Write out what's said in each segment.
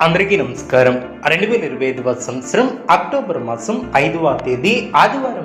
అందరికీ నమస్కారం. రెండు వేల ఇరవై ఐదవ సంవత్సరం అక్టోబర్ మాసం ఐదవ తేదీ ఆదివారం.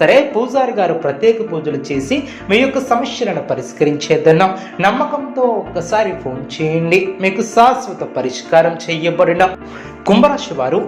సరే పూజారి గారు ప్రత్యేక పూజలు చేసి మీ యొక్క సమస్యలను పరిష్కరించేదన్నాం. నమ్మకంతో ఒక్కసారి ఫోన్ చేయండి. మీకు శాశ్వత పరిష్కారం చేయబడిన కుంభరాశి వారు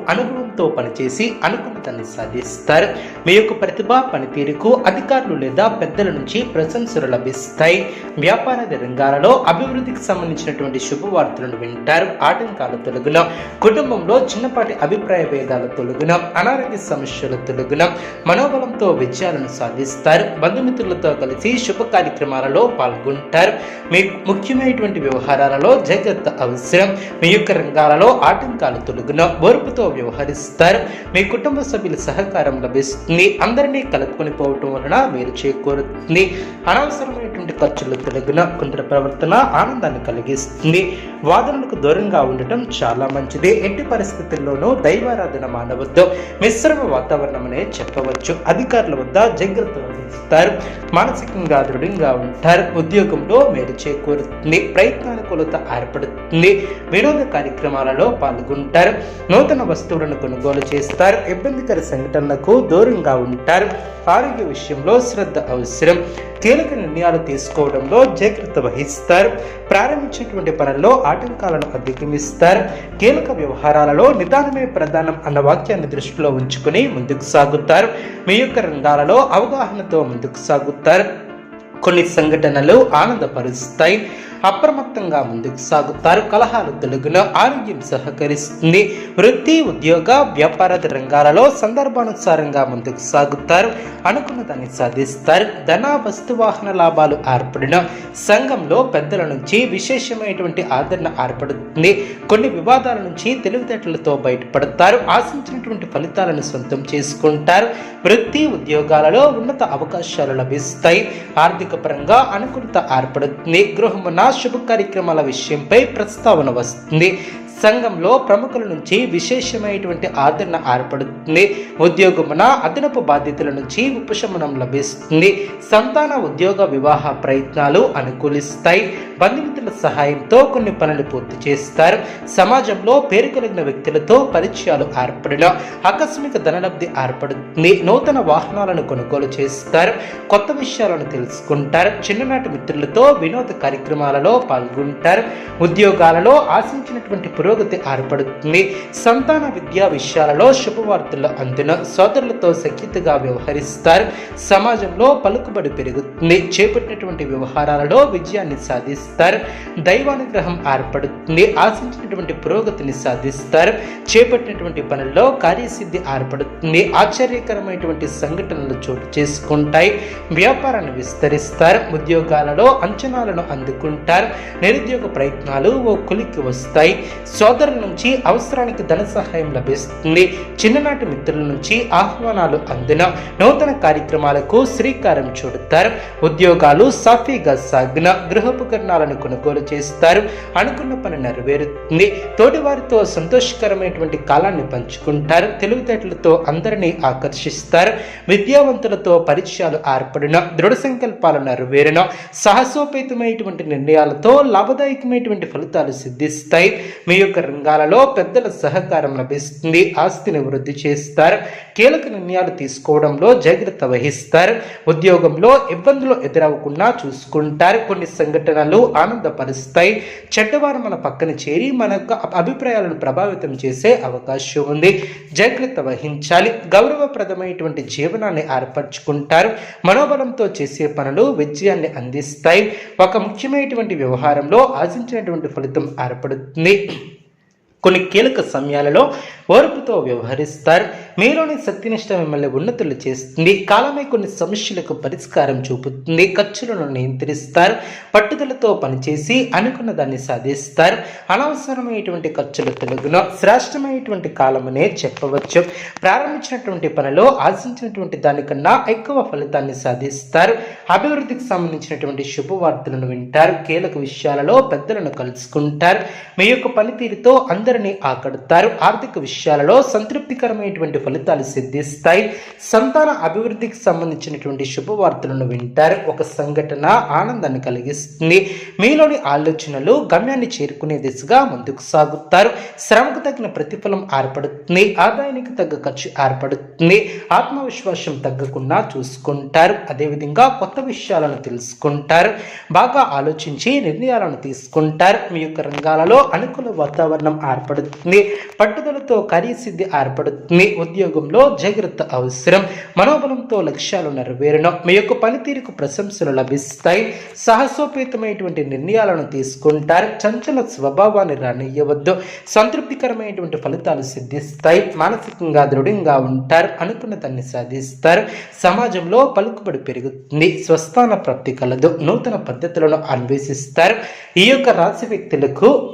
అనుగుణంతో పనిచేసి అనుకున్నదాన్ని సాధిస్తారు. మీ యొక్క ప్రతిభ పనితీరుకు అధికారులు లేదా పెద్దల నుంచి ప్రశంసలు లభిస్తాయి. వ్యాపార రంగాలలో అభివృద్ధికి సంబంధించినటువంటి శుభవార్తలను వింటారు. ఆటంకాల తొలగిన. కుటుంబంలో చిన్నపాటి అభిప్రాయ భేదాల తొలగిన. అనారోగ్య సమస్యల తొలగిన. మనోబలంతో విజయాలను సాధిస్తారు. బంధుమిత్రులతో కలిసి శుభ కార్యక్రమాలలో పాల్గొంటారు. మీ ముఖ్యమైనటువంటి వ్యవహారాలలో జాగ్రత్త అవసరం. మీ యొక్క రంగాలలో ఆటంకాలు తొలగిన ఓర్పుతో వ్యవహరిస్తారు. మీ కుటుంబ సభ్యుల సహకారం లభిస్తుంది. అందరినీ కలుపుకొని పోవటం వలన మీరు చేకూరుతుంది. అనవసరమైనటువంటి ఖర్చులు తొలగిన కొందరి ప్రవర్తన ఆనందాన్ని కలిగిస్తుంది. వాదనలకు దూరంగా ఉండటం చాలా మంచిది. ఎట్టి పరిస్థితుల్లోనూ దైవారాధన మానవద్దు. మిశ్రమ వాతావరణం అనే చెప్పవచ్చు. అధికారుల వద్ద జాగ్రత్త వహిస్తారు. మానసికంగా దృఢంగా ఉంటారు. ఉద్యోగంలో మేలు చేకూరుతుంది. ప్రయత్నానుకూలత ఏర్పడుతుంది. వినోద కార్యక్రమాలలో పాల్గొంటారు. నూతన వస్తువులను కొనుగోలు చేస్తారు. ఇబ్బందికర సంఘటనలకు దూరంగా ఉంటారు. ఆరోగ్య విషయంలో శ్రద్ధ అవసరం. కీలక నిర్ణయాలు తీసుకోవడంలో జాగ్రత్త వహిస్తారు. ప్రారంభించేటువంటి పనుల్లో ఆటంకాలను అధిగమిస్తారు. కీలక వ్యవహారాలలో నిదానమే ప్రధానం అన్న వాక్యాన్ని దృష్టిలో ఉంచుకుని ముందుకు సాగుతారు. మీ యొక్క రంగాలలో అవగాహనతో ముందుకు సాగుతారు. కొన్ని సంఘటనలు ఆనందపరుస్తాయి. అప్రమత్తంగా ముందుకు సాగుతారు. కలహాలు తొలగిన ఆరోగ్యం సహకరిస్తుంది. వృత్తి ఉద్యోగ వ్యాపార రంగాలలో సందర్భానుసారంగా ముందుకు సాగుతారు. అనుకున్న దాన్ని సాధిస్తారు. ధన వస్తు వాహన లాభాలు ఏర్పడిన సంఘంలో పెద్దల నుంచి విశేషమైనటువంటి ఆదరణ ఏర్పడుతుంది. కొన్ని వివాదాల నుంచి తెలివితేటలతో బయటపడతారు. ఆశించినటువంటి ఫలితాలను సొంతం చేసుకుంటారు. వృత్తి ఉద్యోగాలలో ఉన్నత అవకాశాలు లభిస్తాయి. ఆర్థిక పరంగా అనుకూలత ఏర్పడుతుంది. గృహమున శుభ కార్యక్రమాల విషయంపై ప్రస్తావన వస్తుంది. సంఘంలో ప్రముఖుల నుంచి విశేషమైనటువంటి ఆదరణ ఏర్పడుతుంది. ఉద్యోగమున అదనపు బాధ్యతల నుంచి ఉపశమనం లభిస్తుంది. సంతాన ఉద్యోగ వివాహ ప్రయత్నాలు అనుకూలిస్తాయి. బంధుమిత్రుల సహాయంతో కొన్ని పనులు పూర్తి చేస్తారు. సమాజంలో పేరు కలిగిన వ్యక్తులతో పరిచయాలు ఏర్పడిన ఆకస్మిక ధనలబ్ధి ఏర్పడుతుంది. నూతన వాహనాలను కొనుగోలు చేస్తారు. కొత్త విషయాలను తెలుసుకుంటారు. చిన్ననాటి మిత్రులతో వినోద కార్యక్రమాలలో పాల్గొంటారు. ఉద్యోగాలలో ఆశించినటువంటి పురోగతి ఏర్పడుతుంది. సంతాన విద్యా విషయాలలో శుభవార్తలు అందున సోదరులతో సఖ్యతగా వ్యవహరిస్తారు. సమాజంలో పలుకుబడి పెరుగుతుంది. చేపట్టినటువంటి వ్యవహారాలలో విజయాన్ని సాధిస్తారు. దైవానుగ్రహం ఏర్పడుతుంది ఆశించినటువంటి పురోగతిని సాధిస్తారు. చేపట్టినటువంటి పనుల్లో కార్యసిద్ధి ఏర్పడుతుంది ఆశ్చర్యకరమైనటువంటి సంఘటనలు చోటు చేసుకుంటాయి వ్యాపారాన్ని విస్తరిస్తారు ఉద్యోగాలలో అంచనాలను అందుకుంటారు నిరుద్యోగ ప్రయత్నాలు ఓ కొలిక్కి వస్తాయి. సోదరుల నుంచి అవసరానికి ధన సహాయం లభిస్తుంది. చిన్ననాటి మిత్రుల నుంచి ఆహ్వానాలు అందిన నూతన కార్యక్రమాలకు శ్రీకారం చుడతారు. ఉద్యోగాలు సాఫీగా సాగిన గృహోపకరణ గృహోపకరణాలను కొనుగోలు చేస్తారు. అనుకున్న పని నెరవేరుతుంది. తోటివారితో సంతోషకరమైనటువంటి కాలాన్ని పంచుకుంటారు. తెలివితేటలతో అందరినీ ఆకర్షిస్తారు. విద్యావంతులతో పరిచయాలు ఏర్పడిన దృఢ సంకల్పాలు నెరవేరిన సాహసోపేతమైనటువంటి నిర్ణయాలతో లాభదాయకమైనటువంటి ఫలితాలు సిద్ధిస్తాయి. మీ యొక్క రంగాలలో పెద్దల సహకారం లభిస్తుంది. ఆస్తిని వృద్ధి చేస్తారు. కీలక నిర్ణయాలు తీసుకోవడంలో జాగ్రత్త వహిస్తారు. ఉద్యోగంలో ఇబ్బందులు ఎదురవ్వకుండా చూసుకుంటారు. కొన్ని సంఘటనలు ఆనందపరుస్తాయి. చెడ్డవారు మన పక్కన చేరి మన యొక్క అభిప్రాయాలను ప్రభావితం చేసే అవకాశం ఉంది. జాగ్రత్త వహించాలి. గౌరవప్రదమైనటువంటి జీవనాన్ని ఏర్పరచుకుంటారు. మనోబలంతో చేసే పనులు విజయాన్ని అందిస్తాయి. ఒక ముఖ్యమైనటువంటి వ్యవహారంలో ఆశించినటువంటి ఫలితం ఏర్పడుతుంది. కొన్ని కీలక సమయాలలో ఓర్పుతో వ్యవహరిస్తారు. మీలోని శక్తినిష్ట మిమ్మల్ని ఉన్నతులు చేస్తుంది. కాలమే కొన్ని సమస్యలకు పరిష్కారం చూపుతుంది. ఖర్చులను నియంత్రిస్తారు. పట్టుదలతో పనిచేసి అనుకున్న దాన్ని సాధిస్తారు. అనవసరమైనటువంటి ఖర్చులు తొలగున. శ్రేష్టమైనటువంటి కాలమనే చెప్పవచ్చు. ప్రారంభించినటువంటి పనిలో ఆశించినటువంటి దానికన్నా ఎక్కువ ఫలితాన్ని సాధిస్తారు. అభివృద్ధికి సంబంధించినటువంటి శుభవార్తలను వింటారు. కీలక విషయాలలో పెద్దలను కలుసుకుంటారు. మీ యొక్క పనితీరుతో అందరినీ ఆకడతారు. ఆర్థిక విషయాలలో సంతృప్తికరమైనటువంటి ఫలితాలు సిద్ధిస్తాయి. సంతాన అభివృద్ధికి సంబంధించినటువంటి శుభవార్తలను వింటారు. ఒక సంఘటన ఆనందాన్ని కలిగిస్తుంది. మీలోని ఆలోచనలు గమ్యాన్ని చేరుకునే దిశగా ముందుకు సాగుతారు. శ్రమకు తగిన ప్రతిఫలం ఏర్పడుతుంది. ఆదాయానికి తగ్గ ఖర్చు ఏర్పడుతుంది. ఆత్మవిశ్వాసం తగ్గకుండా చూసుకుంటారు. అదేవిధంగా కొత్త విషయాలను తెలుసుకుంటారు. బాగా ఆలోచించి నిర్ణయాలను తీసుకుంటారు. మీ యొక్క రంగాలలో అనుకూల వాతావరణం ఏర్పడుతుంది ఏర్పడుతుంది. పట్టుదలతో కార్యసిద్ధి ఏర్పడుతుంది. ఉద్యోగంలో జాగ్రత్త అవసరం. మనోబలంతో లక్ష్యాలు నెరవేరడం మీ యొక్క పనితీరుకు ప్రశంసలు లభిస్తాయి. సాహసోపేతమైనటువంటి నిర్ణయాలను తీసుకుంటారు. చంచల స్వభావాన్ని రానియవద్దు సంతృప్తికరమైనటువంటి ఫలితాలు సిద్ధిస్తాయి. మానసికంగా దృఢంగా ఉంటారు. అనుకున్న దాన్ని సాధిస్తారు. సమాజంలో పలుకుబడి పెరుగుతుంది. స్వస్థాన ప్రాప్తి కలదు. నూతన పద్ధతులను అన్వేషిస్తారు. ఈ యొక్క రాశి వ్యక్తులకు